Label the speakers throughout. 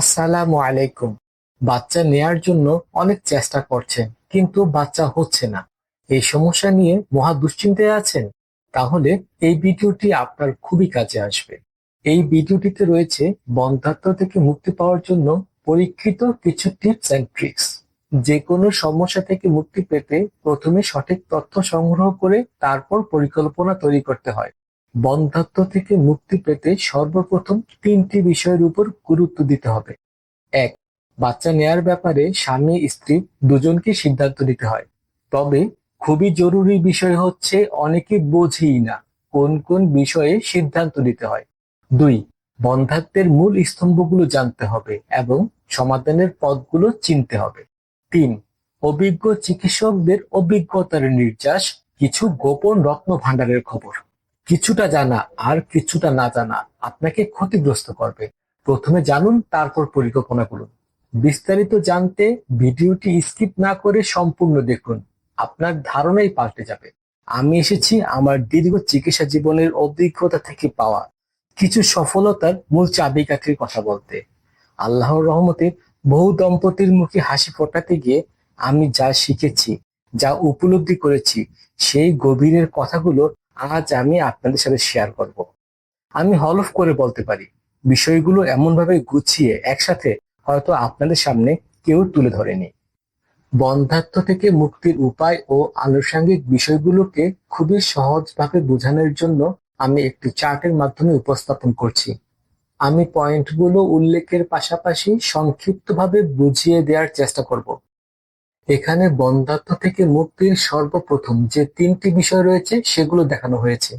Speaker 1: আসসালামু আলাইকুম। বাচ্চা নেয়ার জন্য অনেক চেষ্টা করছেন, কিন্তু বাচ্চা হচ্ছে না। এই সমস্যা নিয়ে মহা দুশ্চিন্তায় আছেন? তাহলে এই ভিডিওটি আপনার খুবই কাজে আসবে। এই ভিডিওটিতে রয়েছে বন্ধাত্ম থেকে মুক্তি পাওয়ার জন্য পরীক্ষিত কিছু টিপস অ্যান্ড ট্রিক্স। যে কোনো সমস্যা থেকে মুক্তি পেতে প্রথমে সঠিক তথ্য সংগ্রহ করে তারপর পরিকল্পনা তৈরি করতে হয়। বন্ধাত্ব থেকে মুক্তি পেতে সর্বপ্রথম তিনটি বিষয়ের উপর গুরুত্ব দিতে হবে। এক, বাচ্চা নেয়ার ব্যাপারে স্বামী, স্ত্রী দুজনকে সিদ্ধান্ত নিতে হয়। তবে খুবই জরুরি বিষয় হচ্ছে অনেকে বোঝেই না কোন কোন বিষয়ে সিদ্ধান্ত নিতে হয়। দুই বন্ধাত্বের মূল স্তম্ভগুলো জানতে হবে এবং সমাধানের পথগুলো চিনতে হবে। তিন, অভিজ্ঞ চিকিৎসকদের অভিজ্ঞতার নির্যাস, কিছু গোপন রত্ন ভাণ্ডারের খবর। কিছুটা জানা আর কিছুটা না জানা আপনাকে ক্ষতিগ্রস্ত করবে। প্রথমে জানুন, তারপর পরিকল্পনা করুন। বিস্তারিত জানতে ভিডিওটি স্কিপ না করে সম্পূর্ণ দেখুন। আপনার ধারণাই পাল্টে যাবে। আমি এসেছি আমার দীর্ঘ চিকিৎসা জীবনের অভিজ্ঞতা থেকে পাওয়া কিছু সফলতার মূল চাবিকাঠির কথা বলতে। আল্লাহর রহমতে বহু দম্পতির মুখে হাসি ফোটাতে গিয়ে আমি যা শিখেছি, যা উপলব্ধি করেছি, সেই গভীরের কথাগুলো আজ আমি আপনাদের সাথে শেয়ার করব। আমি হলফ করে বলতে পারি। বিষয়গুলো এমনভাবে গুছিয়ে একসাথে হয়তো আপনাদের সামনে কেউ তুলে ধরেনি। বন্ধাত্ম থেকে মুক্তির উপায় ও আনুষঙ্গিক বিষয়গুলোকে খুবই সহজভাবে বোঝানোর জন্য আমি একটি চার্টের মাধ্যমে উপস্থাপন করছি। আমি পয়েন্টগুলো উল্লেখের পাশাপাশি সংক্ষিপ্তভাবে বুঝিয়ে দেওয়ার চেষ্টা করব। এখানে বন্ধাত্ম থেকে মুক্তির সর্বপ্রথম যে তিনটি বিষয় রয়েছে, সেগুলো দেখানো হয়েছে।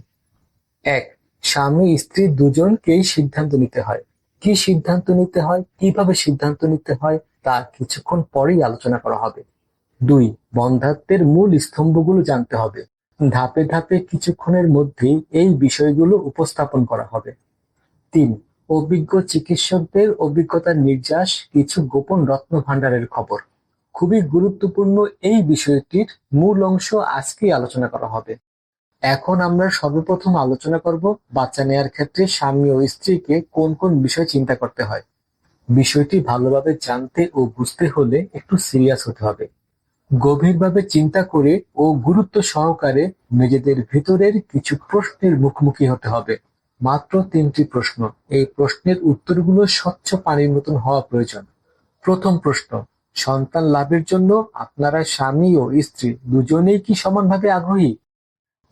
Speaker 1: এক, স্বামী, স্ত্রী দুজনকেই সিদ্ধান্ত নিতে হয়। কি সিদ্ধান্ত নিতে হয়, কীভাবে সিদ্ধান্ত নিতে হয়, তা কিছুক্ষণ পরেই আলোচনা করা হবে। দুই বন্ধাত্বের মূল স্তম্ভগুলো জানতে হবে। ধাপে ধাপে কিছুক্ষণের মধ্যেই এই বিষয়গুলো উপস্থাপন করা হবে। তিন, অভিজ্ঞ চিকিৎসকদের অভিজ্ঞতার নির্যাস, কিছু গোপন রত্ন ভাণ্ডারের খবর। খুবই গুরুত্বপূর্ণ এই বিষয়টির মূল অংশ আজকেই আলোচনা করা হবে। এখন আমরা সর্বপ্রথম আলোচনা করব বাচ্চা নেয়ার ক্ষেত্রে স্বামী ও স্ত্রীকে কোন কোন বিষয় চিন্তা করতে হয়। বিষয়টি ভালোভাবে জানতে ও বুঝতে হলে একটু সিরিয়াস হতে হবে। গভীরভাবে চিন্তা করে ও গুরুত্ব সহকারে নিজেদের ভিতরের কিছু প্রশ্নের মুখোমুখি হতে হবে। মাত্র তিনটি প্রশ্ন। এই প্রশ্নের উত্তরগুলো স্বচ্ছ পানির মতন হওয়া প্রয়োজন। প্রথম প্রশ্ন সন্তান লাভের জন্য আপনারা স্বামী ও স্ত্রী দুজনেই কি সমানভাবে আগ্রহী?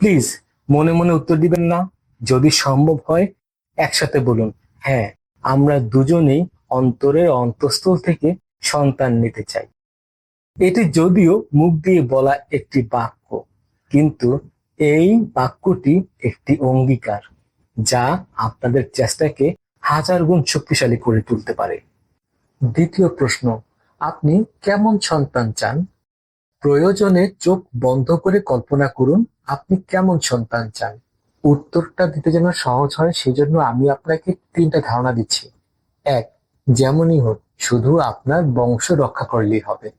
Speaker 1: প্লিজ মনে মনে উত্তর দিবেন না। যদি সম্ভব হয়, একসাথে বলুন। হ্যাঁ আমরা দুজনেই অন্তরের অন্তঃস্থল থেকে সন্তান নিতে চাই। এটি যদিও মুখ দিয়ে বলা একটি বাক্য, কিন্তু এই বাক্যটি একটি অঙ্গীকার, যা আপনাদের চেষ্টাকে হাজার গুণ শক্তিশালী করে তুলতে পারে। দ্বিতীয় প্রশ্ন আপনি কেমন সন্তান চান? প্রয়োজনে চোখ বন্ধ করে কল্পনা করুন, আপনি কেমন সন্তান চান? উত্তরটা দিতে যেন সহজ হয়, সেজন্য আমি আপনাকে তিনটা ধারণা দিচ্ছি। এক, যেমনই হোক, শুধু আপনার বংশ রক্ষা করলেই হবে।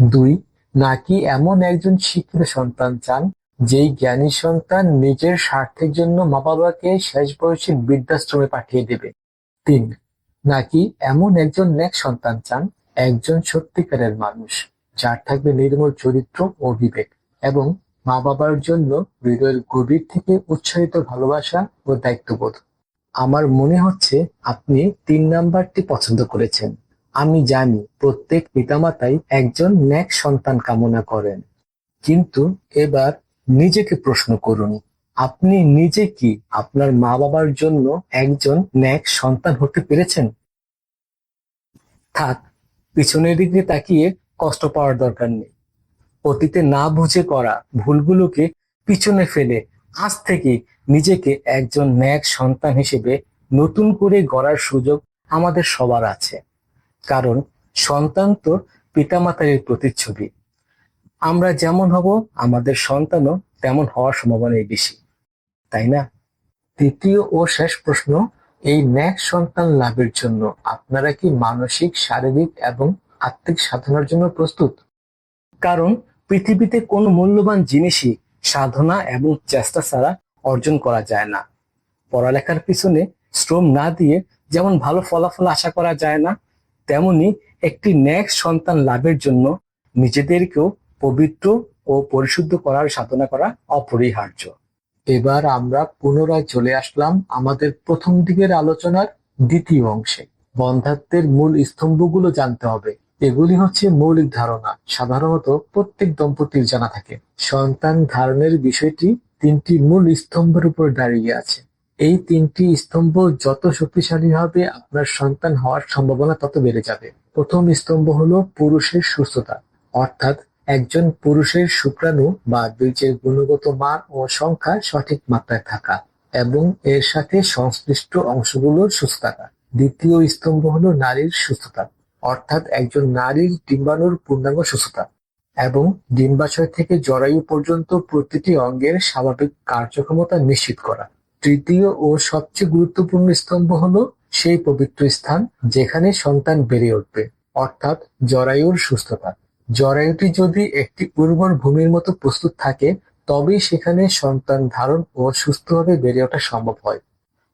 Speaker 1: দুই, নাকি এমন একজন শিক্ষিত সন্তান চান, যেই জ্ঞানী সন্তান নিজের স্বার্থের জন্য মা বাবাকে শেষ বয়সে বৃদ্ধাশ্রমে পাঠিয়ে দেবে? তিন, নাকি এমন একজন নেক সন্তান চান একজন সত্যিকারের মানুষ, যার থাকবে নির্মল চরিত্র ও বিবেক এবং মা বাবার জন্য হৃদয়ের গভীর থেকে উৎসাহিত ভালোবাসা ও দায়িত্ববোধ। আমার মনে হচ্ছে আপনি তিন নাম্বারটি পছন্দ করেছেন। আমি জানি প্রত্যেক পিতামাতাই একজন ন্যাক সন্তান কামনা করেন। কিন্তু এবার নিজেকে প্রশ্ন করুন, আপনি নিজে কি আপনার মা বাবার জন্য একজন ন্যাক সন্তান হতে পেরেছেন? থাক পিছনের দিকে তাকিয়ে কষ্ট পাওয়ার দরকার নেই। অতীতে না বুঝে করা ভুলগুলোকে পিছনে ফেলে আজ থেকে নিজেকে একজন ন্যাক সন্তান হিসেবে নতুন করে গড়ার সুযোগ আমাদের সবার আছে। কারণ সন্তান তো পিতামাতার প্রতিচ্ছবি। আমরা যেমন হব, আমাদের সন্তানও তেমন হওয়ার সম্ভাবনাই বেশি। তাই না? তৃতীয় ও শেষ প্রশ্ন। এই ন্যাক সন্তান লাভের জন্য আপনারা কি মানসিক, শারীরিক এবং আত্মিক সাধনার জন্য প্রস্তুত? কারণ পৃথিবীতে কোনো মূল্যবান জিনিসই সাধনা এবং চেষ্টা ছাড়া অর্জন করা যায় না। পড়ালেখার পিছনে শ্রম না দিয়ে যেমন ভালো ফলাফল আশা করা যায় না, তেমনি একটি নেক্সট সন্তান লাভের জন্য নিজেদেরকেও পবিত্র ও পরিশুদ্ধ করার সাধনা করা অপরিহার্য। এবার আমরা পুনরায় চলে আসলাম আমাদের প্রথম দিকের আলোচনার দ্বিতীয় অংশে। বন্ধাত্বের মূল স্তম্ভগুলো জানতে হবে। এগুলি হচ্ছে মৌলিক ধারণা। সাধারণত প্রত্যেক দম্পতির জানা থাকে। সন্তান ধারণের বিষয়টি তিনটি মূল স্তম্ভের উপর দাঁড়িয়ে আছে। এই তিনটি স্তম্ভ যত শক্তিশালী হবে আপনার সন্তান হওয়ার সম্ভাবনা তত বেড়ে যাবে। প্রথম স্তম্ভ হলো পুরুষের সুস্থতা, অর্থাৎ একজন পুরুষের শুক্রাণু বা বীজের গুণগত মান ও সংখ্যা সঠিক মাত্রায় থাকা এবং এর সাথে সংশ্লিষ্ট অংশগুলোর সুস্থ থাকা। দ্বিতীয় স্তম্ভ হলো নারীর সুস্থতা, অর্থাৎ একজন নারীর ডিম্বাণুর পূর্ণাঙ্গ সুস্থতা এবং ডিম্বাশয় থেকে জরায়ু পর্যন্ত প্রতিটি অঙ্গের স্বাভাবিক কার্যক্ষমতা নিশ্চিত করা। তৃতীয় ও সবচেয়ে গুরুত্বপূর্ণ স্তম্ভ হলো সেই পবিত্র স্থান যেখানে সন্তান বেড়ে উঠবে, অর্থাৎ জরায়ুর সুস্থতা। জরায়ুটি যদি একটি উর্বর ভূমির মতো প্রস্তুত থাকে, তবেই সেখানে সন্তান ধারণ ও সুস্থভাবে বেড়ে ওঠা সম্ভব হয়।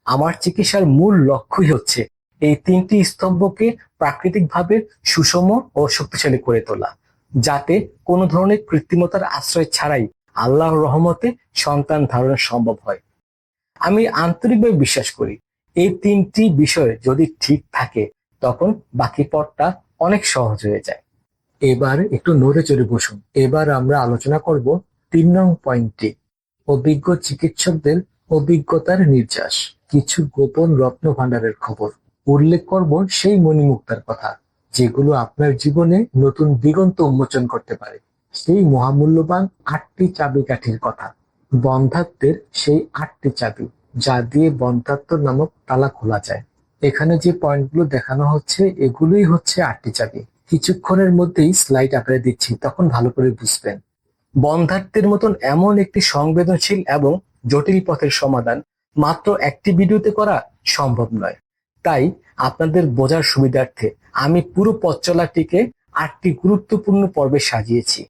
Speaker 1: আমার চিকিৎসার মূল লক্ষ্যই হচ্ছে এই তিনটি স্তম্ভকে প্রাকৃতিকভাবে সুষম ও শক্তিশালী করে তোলা, যাতে কোনো ধরনের কৃত্রিমতার আশ্রয় ছাড়াই আল্লাহর রহমতে সন্তান ধারণ সম্ভব হয়। আমি আন্তরিকভাবে বিশ্বাস করি, এই তিনটি বিষয় যদি ঠিক থাকে, তখন বাকি পথটা অনেক সহজ হয়ে যায়। এবার একটু নড়ে চড়ে বসুন। এবার আমরা আলোচনা করব তিন নং পয়েন্টটি অভিজ্ঞ চিকিৎসকদের অভিজ্ঞতার নির্যাস, কিছু গোপন রত্ন ভাণ্ডারের খবর। উল্লেখ করব সেই মণিমুক্তার কথা, যেগুলো আপনার জীবনে নতুন দিগন্ত উন্মোচন করতে পারে। সেই মহামূল্যবান আটটি চাবিকাঠির কথা, বন্ধাত্বের সেই আটটি চাবি, যা দিয়ে বন্ধাত্ম নামক তালা খোলা যায়। এখানে যে পয়েন্টগুলো দেখানো হচ্ছে, এগুলোই হচ্ছে আটটি চাবি। কিছুক্ষণের মধ্যেই স্লাইড আকারে দিচ্ছি তখন ভালো করে বুঝবেন। বন্ধাত্বের মতন এমন একটি সংবেদনশীল এবং জটিল পথের সমাধান মাত্র একটি ভিডিওতে করা সম্ভব নয়। তাই আপনাদের বোঝার সুবিধার্থে আমি পুরো পথ চলাটিকে আটটি গুরুত্বপূর্ণ পর্বে সাজিয়েছি।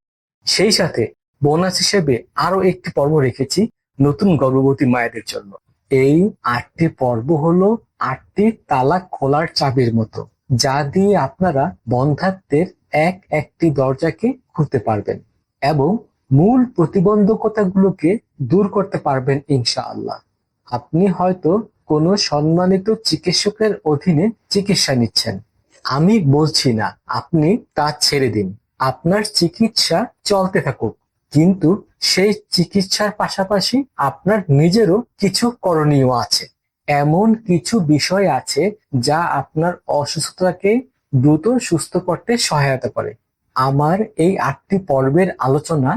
Speaker 1: সেই সাথে বোনাস হিসেবে আরও একটি পর্ব রেখেছি নতুন গর্ভবতী মায়েদের জন্য। এই আটটি পর্ব হলো আটটি তালা খোলার চাবির মতো। যা দিয়ে আপনারা বন্ধাত্বের এক একটি দরজাকে খুলতে পারবেন এবং মূল প্রতিবন্ধকতাগুলোকে দূর করতে পারবেন ইনশাআল্লাহ। আপনি হয়তো কোনো সম্মানিত চিকিৎসকের অধীনে চিকিৎসা নিচ্ছেন। আমি বলছি না, আপনি তা ছেড়ে দিন। আপনার চিকিৎসা চলতে থাকুক। কিন্তু সেই চিকিৎসার পাশাপাশি আপনার নিজেরও কিছু করণীয় আছে। এমন কিছু বিষয় আছে যা আপনার অসুস্থতাকে দ্রুত সুস্থ করতে সহায়তা করে। আমার এই আটটি পর্বের আলোচনা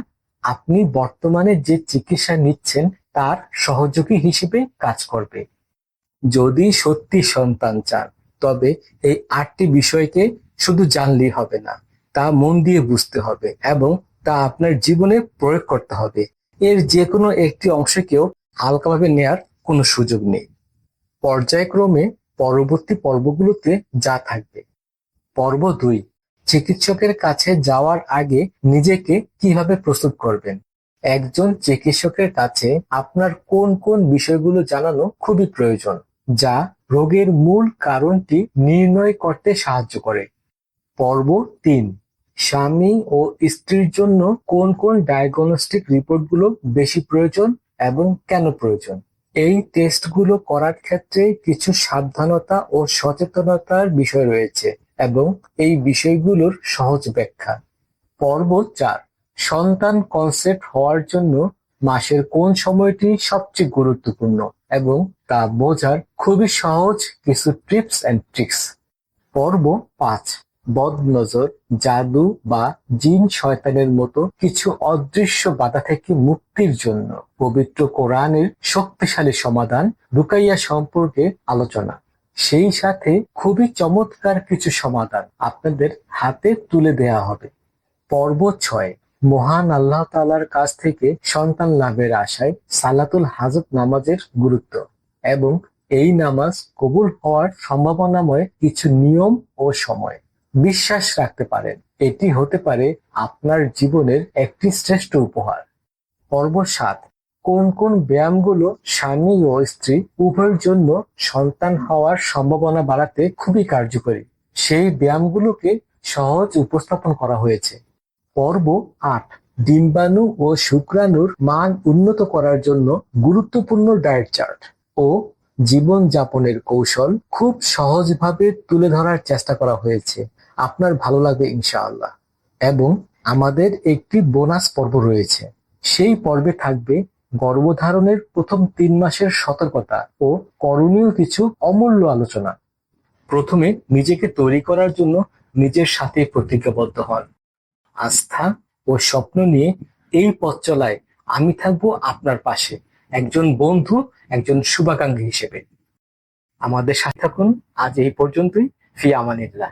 Speaker 1: আপনি বর্তমানে যে চিকিৎসা নিচ্ছেন তার সহযোগী হিসেবে কাজ করবে। যদি সত্যি সন্তান চান, তবে এই আটটি বিষয়কে শুধু জানলেই হবে না, তা মন দিয়ে বুঝতে হবে এবং তা আপনার জীবনে প্রয়োগ করতে হবে। এর যে কোনো একটি অংশকেও হালকাভাবে নেয়ার কোনো সুযোগ নেই। পর্যায়ক্রমে পরবর্তী পর্বগুলোতে যা থাকবে। পর্ব দুই, চিকিৎসকের কাছে যাওয়ার আগে নিজেকে কীভাবে প্রস্তুত করবেন? একজন চিকিৎসকের কাছে আপনার কোন কোন বিষয়গুলো জানানো খুবই প্রয়োজন, যা রোগের মূল কারণটি নির্ণয় করতে সাহায্য করে? পর্ব তিন, স্বামী ও স্ত্রীর জন্য কোন কোন ডায়াগনস্টিক রিপোর্টগুলো বেশি প্রয়োজন এবং কেন প্রয়োজন? এই টেস্টগুলো করার ক্ষেত্রে কিছু সাবধানতা ও সচেতনতার বিষয় রয়েছে এবং এই বিষয়গুলোর সহজ ব্যাখ্যা। পর্ব চার, সন্তান কনসেপ্ট হওয়ার জন্য মাসের কোন সময়টি সবচেয়ে গুরুত্বপূর্ণ এবং তা বোঝার খুবই সহজ কিছু টিপস অ্যান্ড ট্রিক্স পর্ব পাঁচ বদনজর, জাদু বা জিন শয়তানের মতো কিছু অদৃশ্য বাধা থেকে মুক্তির জন্য পবিত্র কোরআনের শক্তিশালী সমাধান রুকাইয়া সম্পর্কে আলোচনা। সেই সাথে খুবই চমৎকার কিছু সমাধান আপনাদের হাতে তুলে দেয়া হবে। পর্ব ছয়, মহান আল্লাহ তালার কাছ থেকে সন্তান লাভের আশায় সালাতুল হাজত নামাজের গুরুত্ব এবং এই নামাজ কবুল হওয়ার সম্ভাবনাময় কিছু নিয়ম ও সময়। বিশ্বাস রাখতে পারেন। এটি হতে পারে আপনার জীবনের একটি শ্রেষ্ঠ উপহার। পর্ব সাত, কোন কোন ব্যায়ামগুলো স্বামী ও স্ত্রী উভয়ের জন্য সন্তান হওয়ার সম্ভাবনা বাড়াতে খুবই কার্যকরী। সেই ব্যায়ামগুলোকে সহজ উপস্থাপন করা হয়েছে। পর্ব আট, ডিম্বাণু ও শুক্রাণুর মান উন্নত করার জন্য গুরুত্বপূর্ণ ডায়েট চার্ট ও জীবনযাপনের কৌশল খুব সহজভাবে তুলে ধরার চেষ্টা করা হয়েছে। আপনার ভালো লাগবে ইনশাআল্লাহ। এবং আমাদের একটি বোনাস পর্ব রয়েছে। সেই পর্বে থাকবে গর্ভধারণের প্রথম তিন মাসের সতর্কতা ও করণীয় কিছু অমূল্য আলোচনা। প্রথমে নিজেকে তৈরি করার জন্য নিজের সাথে প্রতিজ্ঞাবদ্ধ হন। আস্থা ও স্বপ্ন নিয়ে এই পথ চলায় আমি থাকব আপনার পাশে, একজন বন্ধু, একজন শুভাকাঙ্ক্ষী হিসেবে। আমাদের সাথে থাকুন। আজ এই পর্যন্তই। ফি আমানিল্লাহ।